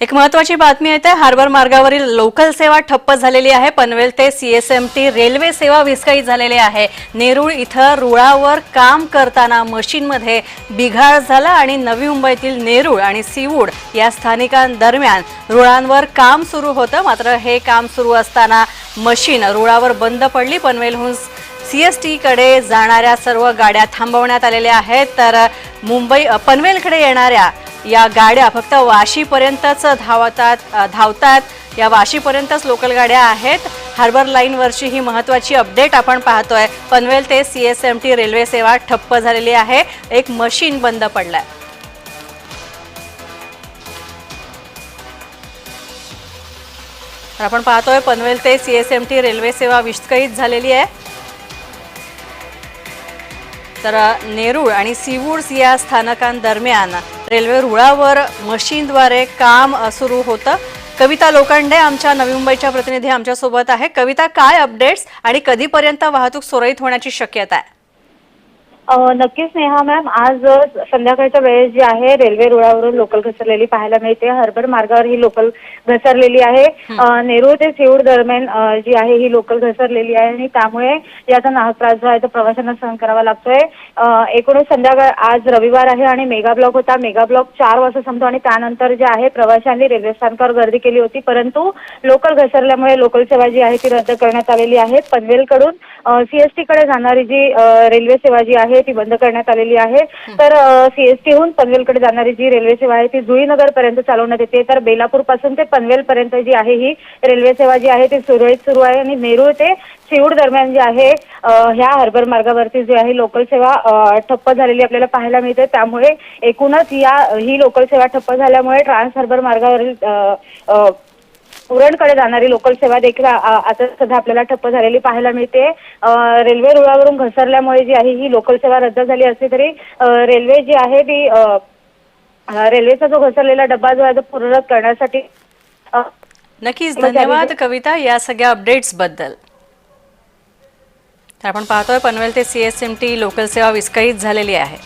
एक महत्वाची बातमी येते. हार्बर मार्गावरील लोकल सेवा ठप्प झालेली आहे. पनवेल ते सीएसएमटी रेल्वे सेवा विस्कळीत झालेली आहे. नेरूळ इथं रुळावर काम करताना मशीनमध्ये बिघाड झाला आणि नवी मुंबईतील नेरूळ आणि सीवूड या स्थानिकांदरम्यान रुळांवर काम सुरू होतं. मात्र हे काम सुरू असताना मशीन रुळावर बंद पडली. पनवेलहून सी एस टीकडे जाणाऱ्या सर्व गाड्या थांबवण्यात आलेल्या आहेत. तर मुंबई पनवेलकडे येणाऱ्या या गाड्या फक्त वाशीपर्यंतच धावतात धावतात. या वाशीपर्यंतच लोकल गाड्या आहेत. हार्बर लाईनवरची ही महत्त्वाची अपडेट आपण पाहतोय. पनवेल ते C S M T railway सेवा ठप्प झालेली आहे. एक मशीन बंद पडलाय. तर आपण पाहतोय पनवेल ते C S M T railway सेवा विस्कळीत झालेली आहे. तर नेरूळ आणि सीवूड्स या स्थानकांदरम्यान रेल्वे रुळावर मशीनद्वारे काम सुरू होतं. कविता लोखंडे आमच्या नवी मुंबईच्या प्रतिनिधी आमच्यासोबत आहे. कविता काय अपडेट्स आणि कधीपर्यंत वाहतूक सुरळीत होण्याची शक्यता आहे? नक्कीच नेहा मॅम आज संध्याकाळच्या वेळेस जी आहे रेल्वे रुळावरून लोकल घसरलेली पाहायला मिळते. हार्बर मार्गावर ही लोकल घसरलेली आहे. अ, नेरूळ ते सिऊड दरम्यान अ, जी आहे ही लोकल घसरलेली आहे आणि त्यामुळे याचा नाहक त्रास जो आहे तो प्रवाशांना सहन करावा लागतोय. अ, एकूणच संध्याकाळ आज रविवार आहे आणि मेगा ब्लॉक होता. मेगा ब्लॉक चार वाजता संपतो आणि त्यानंतर जे आहे प्रवाशांनी रेल्वे स्थानकावर गर्दी केली होती. परंतु लोकल घसरल्यामुळे लोकल सेवा जी आहे ती रद्द करण्यात आलेली आहे. पनवेलकडून सीएसटी कडे जाणारी जी रेल्वे सेवा जी आहे ती बंद करण्यात आलेली आहे. तर सीएसटीहून पनवेलकडे जाणारी जी रेल्वे सेवा आहे ती जुईनगर पर्यंत चालवण्यात येते. तर बेलापूरपासून ते पनवेल पर्यंत जी आहे ही रेल्वे सेवा जी आहे ती सुरळीत सुरू आहे आणि नेरूळ ते सिऊड दरम्यान जी आहे ह्या हार्बर मार्गावरती जी आहे लोकल सेवा ठप्प झालेली आपल्याला पाहायला मिळते. त्यामुळे एकूणच या ही लोकल सेवा ठप्प झाल्यामुळे ट्रान्स हार्बर मार्गावरील उरणकडे जाणारी लोकल सेवा देखील आता सध्या आपल्याला ठप्प झालेली पाहायला मिळते. रेल्वे रुळावरून घसरल्यामुळे जी आहे ही लोकल सेवा रद्द झाली असली तरी रेल्वे जी आहे ती रेल्वेचा जो घसरलेला डब्बा जो आहे तो पूर्णरत करण्यासाठी नक्कीच. धन्यवाद कविता या सगळ्या अपडेट्सबद्दल. तर आपण पाहतोय पनवेल ते C S M T local सेवा विस्कळीत झालेली आहे.